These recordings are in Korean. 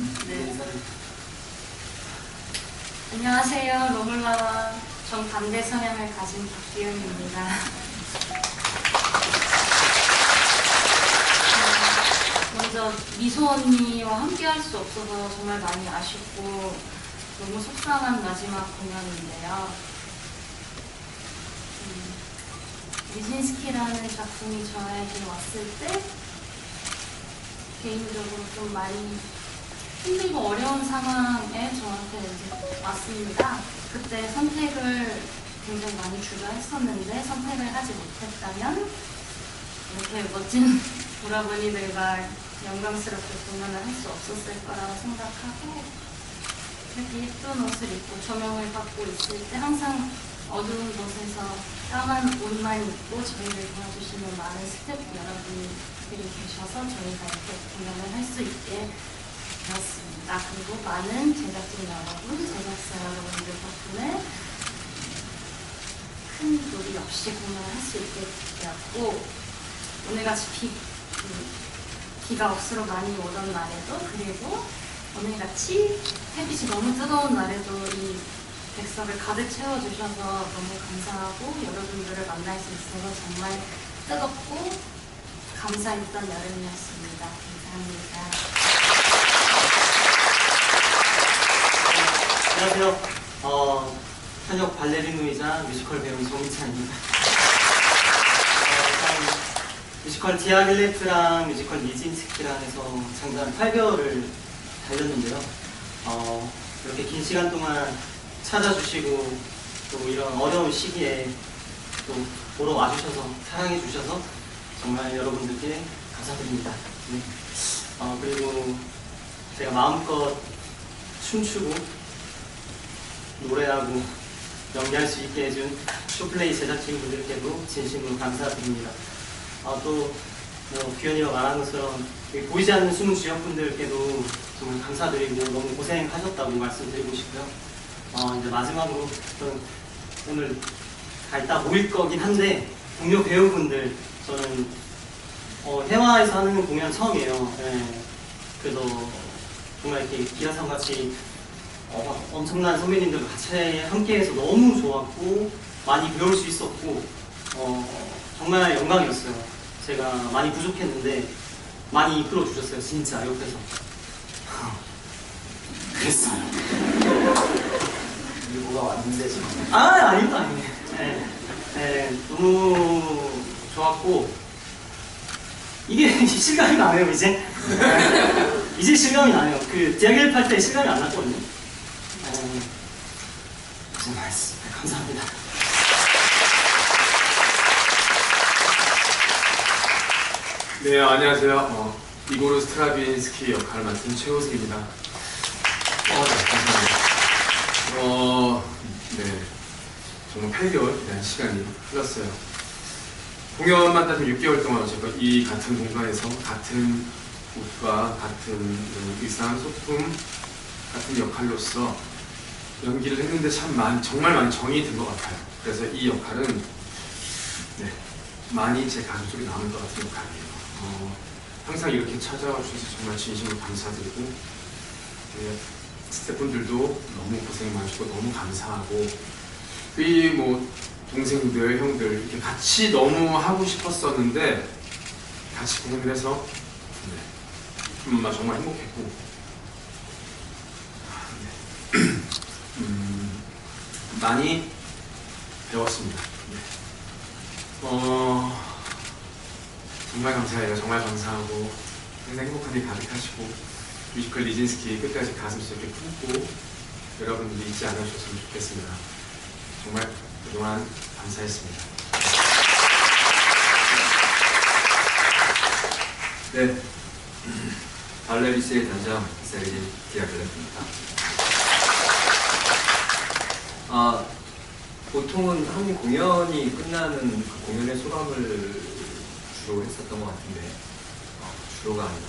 네. 안녕하세요. 노물라와 정반대 성향을 가진 박기현입니다. 음, 먼저 미소 언니와 함께 할 수 없어서 정말 많이 아쉽고 너무 속상한 마지막 공연인데요. 음, 니진스키라는 작품이 저에게 왔을 때 개인적으로 좀 많이 힘들고 어려운 상황에 저한테 이제 왔습니다. 그때 선택을 굉장히 많이 주려 했었는데 선택을 하지 못했다면 이렇게 멋진 오라버니들과 영광스럽게 공연을 할 수 없었을 거라고 생각하고 이렇게 예쁜 옷을 입고 조명을 받고 있을 때 항상 어두운 곳에서 까만 옷만 입고 저희를 도와주시는 많은 스태프 여러분들이 계셔서 저희가 이렇게 공연을 할 수 있게 되었습니다. 그리고 많은 제작진 여러분, 제작사 여러분들 덕분에 큰 무리 없이 공연을 할 수 있게 되었고 오늘같이 비, 그, 비가 억수로 많이 오던 날에도 그리고 오늘같이 햇빛이 너무 뜨거운 날에도 이 백석을 가득 채워주셔서 너무 감사하고 여러분들을 만날 수 있어서 정말 뜨겁고 감사했던 여름이었습니다. 감사합니다. 안녕하세요. 어, 현역 발레리노이자 뮤지컬 배우 정희찬입니다. 어, 뮤지컬 디아길레트랑 뮤지컬 니진스키랑 해서 장단 8개월을 달렸는데요. 어, 이렇게 긴 시간 동안 찾아주시고 또 이런 어려운 시기에 또 보러 와주셔서 사랑해주셔서 정말 여러분들께 감사드립니다. 네. 어, 그리고 제가 마음껏 춤추고 노래하고 연기할 수 있게 해준 쇼플레이 제작진분들께도 진심으로 감사드립니다. 아, 또, 뭐, 규현이가 말한 것처럼 보이지 않는 숨은 주역분들께도 정말 감사드리고 너무 고생하셨다고 말씀드리고 싶고요. 어, 이제 마지막으로 오늘 다 이따 모일 거긴 한데 동료 배우분들 저는 어, 해화에서 하는 공연 처음이에요. 예. 그래서 정말 이렇게 기라상 같이 어, 막 엄청난 선배님들과 같이 함께해서 너무 좋았고 많이 배울 수 있었고 어, 정말 영광이었어요. 제가 많이 부족했는데 많이 이끌어 주셨어요. 진짜 옆에서. 그랬어요. 일부가 왔는데 지금. 아 아닙니다 아닙니다. 네, 네, 너무 좋았고 이게 실감이 나네요 이제. 네, 이제 실감이 나네요. 그 디아겔 팔때 실감이 안 났거든요. 네, 고생 많았습니다. 감사합니다. 네, 안녕하세요. 어, 이고르 스트라빈스키 역할을 맡은 최호승입니다. 어, 네, 감사합니다. 어, 네. 정말 8개월이라는 시간이 흘렀어요. 공연만 따지면 6개월 동안 어쨌건 이 같은 공간에서 같은 옷과 같은 그 의상, 소품, 같은 역할로서 연기를 했는데 참 많이, 정말 많이 정이 든 것 같아요. 그래서 이 역할은 네, 많이 제 가슴 속에 남을 것 같은 역할이에요. 어, 항상 이렇게 찾아와 주셔서 정말 진심으로 감사드리고 네, 스태프분들도 너무 고생 많으시고 너무 감사하고 이 뭐 동생들, 형들 이렇게 같이 너무 하고 싶었었는데 같이 공연을 해서 네, 음, 정말 행복했고 네. 음, 많이 배웠습니다. 네. 어, 정말 감사해요. 정말 감사하고 항상 행복한 일 가득하시고 뮤지컬 리진스키 끝까지 가슴속에 품고 여러분들이 잊지 않으셨으면 좋겠습니다. 정말 그동안 감사했습니다. 네. 발레리스의 단장 세리진 디아글레입니다. 아, 보통은 한 공연이 끝나는 그 공연의 소감을 주로 했었던 것 같은데 어, 주로가 아니라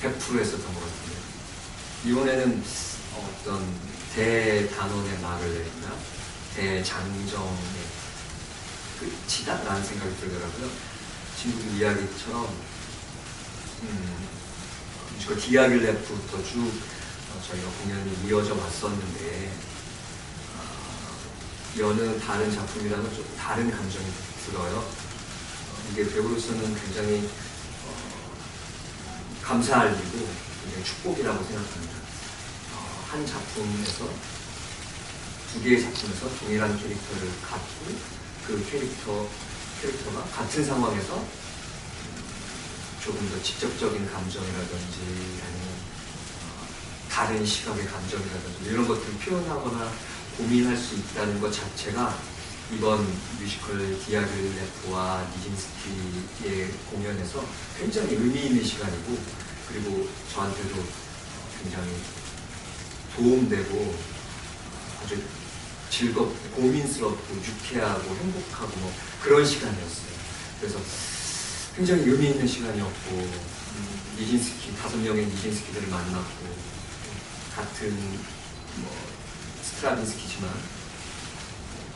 그냥 100% 했었던 것 같은데 이번에는 어떤 대단원의 말을 내리나 대장정의 끝이다라는 생각이 들더라고요. 친구들 이야기처럼 음, 뮤지컬 디아길레프부터 쭉 어, 저희가 공연이 이어져 왔었는데 어, 여느 다른 작품이랑은 좀 다른 감정이 들어요. 어, 이게 배우로서는 굉장히 어, 감사할 일이고 굉장히 축복이라고 생각합니다. 어, 한 작품에서 두 개의 작품에서 동일한 캐릭터를 갖고 그 캐릭터 캐릭터가 같은 상황에서 음, 조금 더 직접적인 감정이라든지 아니면 어, 다른 시각의 감정이라든지 이런 것들을 표현하거나 고민할 수 있다는 것 자체가 이번 뮤지컬 디아글레프와 니진스키의 공연에서 굉장히 의미 있는 시간이고 그리고 저한테도 어, 굉장히 도움되고 아주 즐겁고 고민스럽고 유쾌하고 행복하고 뭐 그런 시간이었어요. 그래서 굉장히 의미 있는 시간이었고 음, 니진스키 다섯 명의 니진스키들을 만났고 같은 뭐 스트라빈스키지만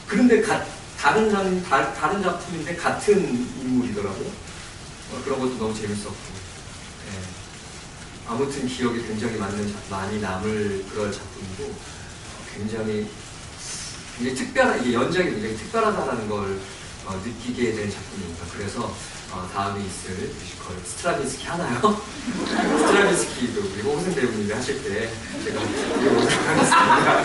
그런데 가- 다른 장 다, 다른 작품인데 같은 인물이더라고요. 어, 그런 것도 너무 재밌었고 예. 아무튼 기억에 굉장히 많은 작- 많이 남을 그런 작품이고 어, 굉장히 이게 특별한 이게 연작이 굉장히 특별하다라는 걸 어, 느끼게 된 작품입니다. 그래서 어, 다음에 있을 뮤지컬 스트라빈스키 하나요? 스트라빈스키도 그리고 호승 배우님이 하실 때 제가 보도록 하겠습니다.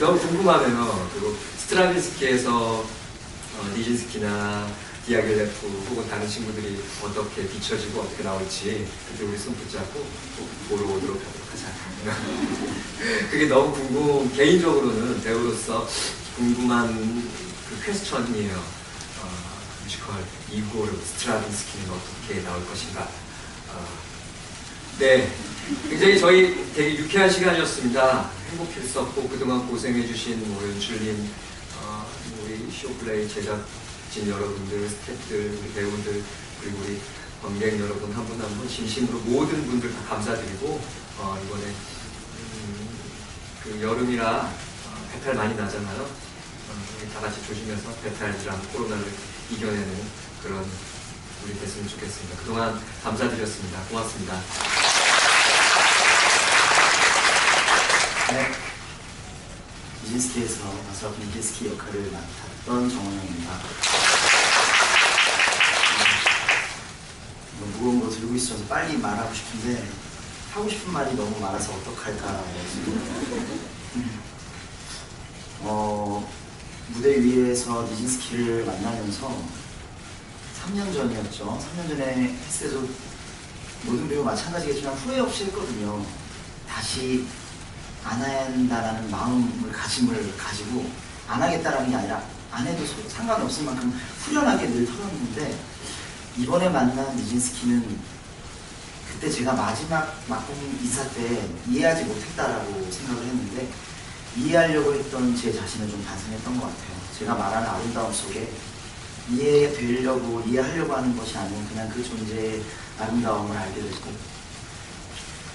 너무 궁금하네요. 그리고 스트라빈스키에서 어, 니진스키나 디아길레프 혹은 다른 친구들이 어떻게 비춰지고 어떻게 나올지 그때 우리 손 붙잡고 보- 보러 오도록 하도록 하자. 그게 너무 궁금, 개인적으로는 배우로서 궁금한 그 퀘스천이에요. 어, 뮤지컬 이고르 스트라빈스키는 어떻게 나올 것인가. 어, 네, 굉장히 저희 되게 유쾌한 시간이었습니다. 행복했었고 그동안 고생해주신 뭐 연출님, 어, 우리 쇼플레이 제작진 여러분들, 스태프들, 우리 배우들 그리고 우리 관객 여러분 한 분 한분 진심으로 모든 분들 다 감사드리고 어, 이번에 음, 그 여름이라 어, 배탈 많이 나잖아요. 다 같이 조심해서 배탈이랑 코로나를 이겨내는 그런 우리 됐으면 좋겠습니다. 그동안 감사드렸습니다. 고맙습니다. 네. 니진스키에서 가서 니진스키 역할을 맡았던 정원영입니다. 음, 무거운 거 들고 있어서 빨리 말하고 싶은데 하고 싶은 말이 너무 많아서 어떡할까 음. 어, 무대 위에서 니진스키를 만나면서 3년 전이었죠. 3년 전에 했을 때도 모든 배우 마찬가지겠지만 후회 없이 했거든요. 다시 안 한다라는 마음을 가짐을 가지고 안 하겠다라는 게 아니라 안 해도 소- 상관이 없을 만큼 후련하게 늘 털었는데 이번에 만난 니진스키는 그때 제가 마지막 막공 인사 때 이해하지 못했다라고 생각을 했는데 이해하려고 했던 제 자신을 좀 반성했던 것 같아요. 제가 말하는 아름다움 속에 이해되려고 이해하려고 하는 것이 아닌 그냥 그 존재의 아름다움을 알게 됐고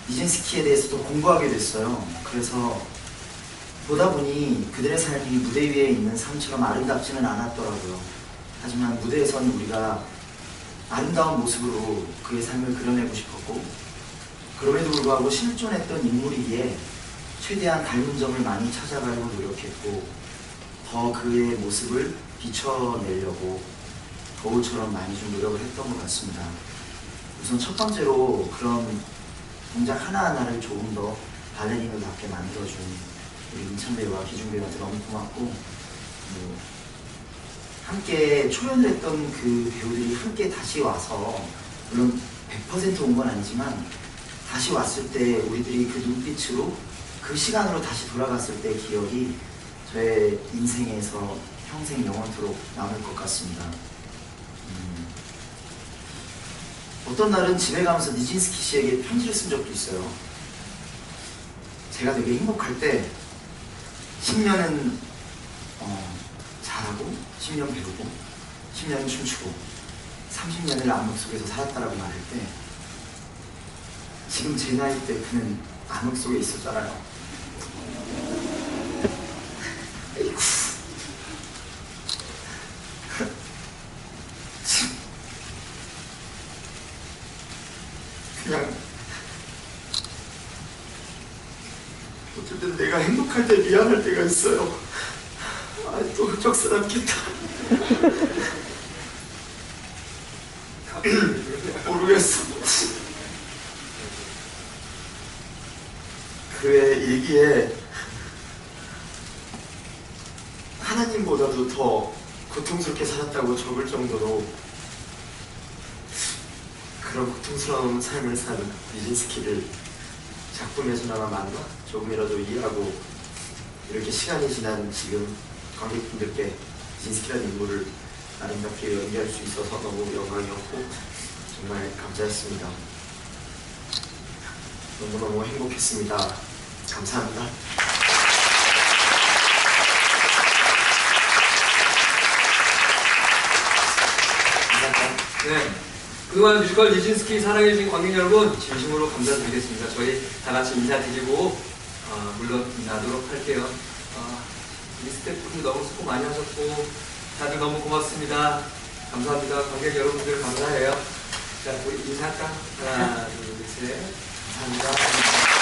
니진스키에 대해서도 공부하게 됐어요. 그래서 보다 보니 그들의 삶이 무대 위에 있는 삶처럼 아름답지는 않았더라고요. 하지만 무대에서는 우리가 아름다운 모습으로 그의 삶을 그려내고 싶었고 그럼에도 불구하고 실존했던 인물이기에 최대한 닮은 점을 많이 찾아가려고 노력했고 더 그의 모습을 비춰내려고 거울처럼 많이 좀 노력을 했던 것 같습니다. 우선 첫 번째로 그런 동작 하나하나를 조금 더 발레리노답게 만들어준 우리 임찬 배우와 기준 배우한테 너무 고맙고 뭐 함께 초연을 했던 그 배우들이 함께 다시 와서 물론 100%온 건 아니지만 다시 왔을 때 우리들이 그 눈빛으로 그 시간으로 다시 돌아갔을 때 기억이 저의 인생에서 평생 영원토록 남을 것 같습니다. 음. 어떤 날은 집에 가면서 니진스키 씨에게 편지를 쓴 적도 있어요. 제가 되게 행복할 때 10년은 어, 잘하고 10년 배우고 10년은 춤추고 30년을 암흑 속에서 살았다라고 말할 때 지금 제 나이 때 그는 암흑 속에 있었잖아요. 생각할 때 미안할 때가 있어요. 아또 적사람겠다. 모르겠어. 그의 일기에 하나님보다도 더 고통스럽게 살았다고 적을 정도로 그런 고통스러운 삶을 사는 니진스키를 작품에서나마 만나 조금이라도 이해하고 이렇게 시간이 지난 지금 관객분들께 니진스키라는 인물을 아름답게 연기할 수 있어서 너무 영광이었고 정말 감사했습니다. 너무너무 행복했습니다. 감사합니다. 감사합니다. 네. 그동안 뮤지컬 니진스키 사랑해주신 관객 여러분 진심으로 감사드리겠습니다. 저희 다 같이 인사드리고 어, 물론 나도록 할게요. 어, 스태프분들 너무 수고 많이 하셨고 다들 너무 고맙습니다. 감사합니다. 관객 여러분들 감사해요. 자, 우리 인사할까? 하나, 둘, 셋. 감사합니다.